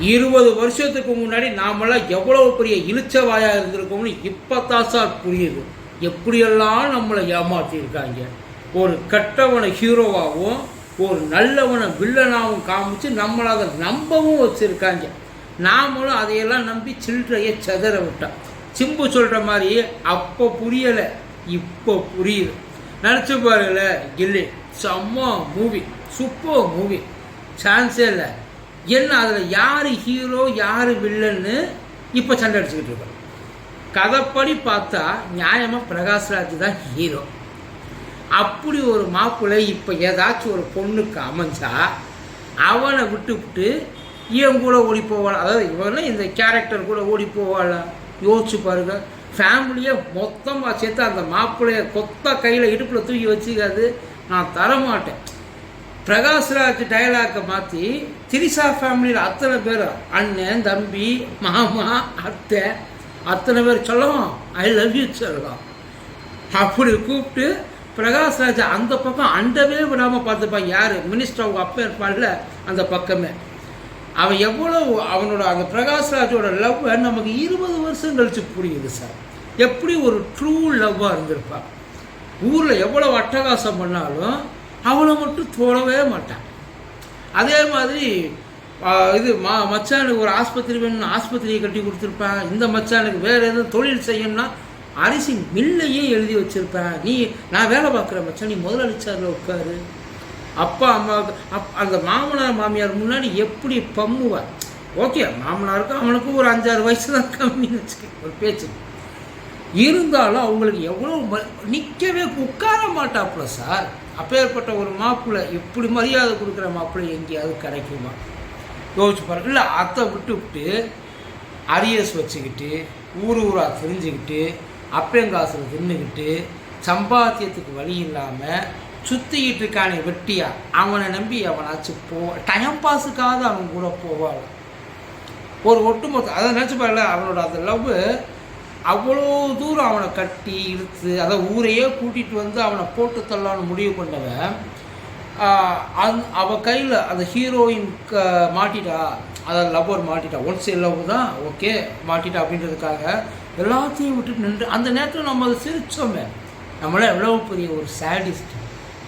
இருபது வருஷத்துக்கு முன்னாடி நாமெல்லாம் எவ்வளவு பெரிய இழுச்சவாயாக இருந்திருக்கோம்னு இப்போ தான் சார் புரியுது. எப்படியெல்லாம் நம்மளை ஏமாற்றியிருக்காங்க ஒரு கெட்டவனை ஹீரோவாகவும் ஒரு நல்லவனை வில்லனாகவும் காமிச்சு நம்மளை அதை நம்பவும் வச்சுருக்காங்க. நாமளும் அதையெல்லாம் நம்பி சில்லறையை செதற விட்டோம். சிம்பு சொல்கிற மாதிரி அப்போ புரியலை இப்போ புரியுது. நினச்சி பாருங்கள கில்லி. செம்ம மூவி சூப்பர் மூவி சான்ஸே இல்லை. என்ன அதில் யார் ஹீரோ யார் வில்லன்னு இப்போ சண்டை அடிச்சுக்கிட்டு இருக்கோம். கதைப்படி பார்த்தா நியாயமாக பிரகாஷ்ராஜ் தான் ஹீரோ அப்படி ஒரு மாப்பிள்ளை இப்போ ஏதாச்சும் ஒரு பொண்ணுக்கு அமைஞ்சா அவனை விட்டுவிட்டு இவன் கூட ஓடி போவாள்? அதாவது இவன இந்த கேரக்டர் கூட ஓடி போவாள்? யோசிச்சு பாருங்க. ஃபேமிலியை மொத்தமாக சேர்த்து அந்த மாப்பிள்ளைய கொத்த கையில் இடுப்பில் தூக்கி வச்சுக்காது. நான் தரமாட்டேன். பிரகாஷ்ராஜ் டயலாக்கை மாற்றி திரிசா ஃபேமிலியில் அத்தனை பேர் அண்ணன் தம்பி மாமா அத்தை அத்தனை பேர் சொல்லலாம் ஐ லவ் யூ சொல்லலாம் அப்படி கூப்பிட்டு பிரகாஷ்ராஜ் அந்த பக்கம் அண்டவே விடாமல் பார்த்துப்பான் யார்? மினிஸ்டர் அவங்க அப்பா இருப்பான்ல அந்த பக்கமே. அவன் எவ்வளோ அவனோட அந்த பிரகாஷ்ராஜோட லவ் நமக்கு இருபது வருஷம் கழிச்சு புரியுது சார் எப்படி ஒரு ட்ரூ லவ்வாக இருந்திருப்பான். ஊரில் எவ்வளோ அட்டகாசம் பண்ணாலும் அவனை மட்டும் தொடவே மாட்டான். அதே மாதிரி இது மா மச்சானுக்கு ஒரு ஆஸ்பத்திரி வேணும்னு ஆஸ்பத்திரியை கட்டி கொடுத்துருப்பேன். இந்த மச்சானுக்கு வேறு எதுவும் தொழில் செய்யணும்னா அரிசி மில்லையே எழுதி வச்சுருப்பேன். நீ நான் வேலை பார்க்குறேன் மச்சான் நீ முதலளிச்சாரில் உட்காரு. அப்பா அம்மாவுக்கு அப் அந்த மாமனார் மாமியார் முன்னாடி எப்படி பம்முவார்? ஓகே மாமனாருக்கும் அவனுக்கும் ஒரு அஞ்சாறு வயசு தான் கம்மின்னு வச்சுக்க ஒரு பேச்சு. இருந்தாலும் அவங்களுக்கு எவ்வளோ நிற்கவே உட்கார மாட்டாப்புல சார். அப்பேற்பட்ட ஒரு மாப்பிள்ளை இப்படி மரியாதை கொடுக்குற மாப்பிள்ளை எங்கேயாவது கிடைக்குமா? யோசிச்சு பாருங்க இல்லை அத்தை விட்டு விட்டு அரியஸ் வச்சுக்கிட்டு ஊர் ஊராக தெரிஞ்சுக்கிட்டு அப்பேங்காசில் தின்னுக்கிட்டு சம்பாத்தியத்துக்கு வழி இல்லாமல் சுற்றிக்கிட்டு இருக்கானே வெட்டியா? அவனை நம்பி அவனாச்சும் போ டைம் பாஸுக்காவது அவன் கூட போவாள் ஒரு ஒட்டுமொத்த அதை நினச்சி பாருல அவனோட அந்த லவ் அவ்வளோ தூரம் அவனை கட்டி இழுத்து அதை ஊரையே கூட்டிகிட்டு வந்து அவனை போட்டு தள்ளான்னு முடிவு பண்ணவன் அந் அவள் கையில் அந்த ஹீரோயின் க மாட்டிட்டா அதாவது லவ்வர் மாட்டிட்டா. ஒன் சைட் லவ் தான் ஓகே மாட்டிட்டா அப்படின்றதுக்காக எல்லாத்தையும் விட்டுட்டு நின்று அந்த நேரத்தில் நம்ம அதை சிரிச்சோமே. நம்மளாம் எவ்வளோ பெரிய ஒரு சேடிஸ்ட்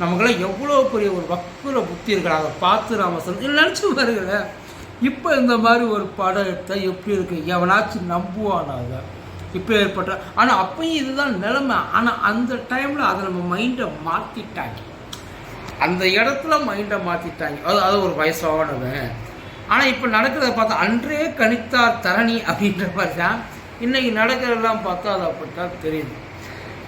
நமக்கெல்லாம் எவ்வளோ பெரிய ஒரு வக்குல புத்தி இருக்கிறாங்க அதை பார்த்து நாம சொல்லி நினச்சி பாருங்களேன். இப்போ இந்த மாதிரி ஒரு படம் எடுத்தால் எப்படி இருக்கு? எவனாச்சும் நம்புவானாங்க இப்போ ஏற்பட்ட ஆனால் அப்பயும் இதுதான் நிலைமை. ஆனால் அந்த டைமில் அதை நம்ம மைண்டை மாற்றிட்டாங்க அந்த இடத்துல மைண்டை மாற்றிட்டாங்க அது அது ஒரு வயசானவன். ஆனால் இப்போ நடக்கிறத பார்த்தா அன்றே கணித்தார் தரணி அப்படின்ற மாதிரி தான் இன்றைக்கி நடக்கிறதெல்லாம் பார்த்தா அது அப்படித்தான் தெரியுது.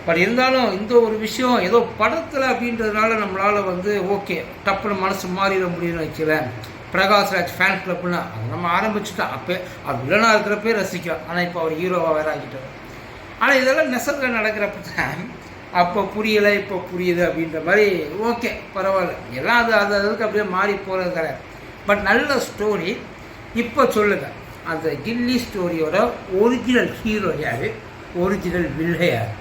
பட் இருந்தாலும் இந்த ஒரு விஷயம் ஏதோ படத்தில் அப்படின்றதுனால நம்மளால் வந்து ஓகே டப்புன்னு மனசு மாறிட முடியும்னு வைக்கிறேன் பிரகாஷ்ராஜ் ஃபேன் கிளப்னு அது நம்ம ஆரம்பிச்சுட்டோம் அப்போ அவர் வில்லனாக இருக்கிறப்பே ரசிக்கும். ஆனால் இப்போ அவர் ஹீரோவாக வேற ஆகிட்டார். ஆனால் இதெல்லாம் நெசத்தில் நடக்கிறப்ப தான் அப்போ புரியலை இப்போ புரியுது அப்படின்ற மாதிரி ஓகே பரவாயில்ல. எல்லாம் அது அது அதுக்கு அப்படியே மாறி போகிறது கிடையாது. பட் நல்ல ஸ்டோரி இப்போ சொல்லுங்கள் அந்த கில்லி ஸ்டோரியோட ஒரிஜினல் ஹீரோ யார்? ஒரிஜினல் வில்லை யார்?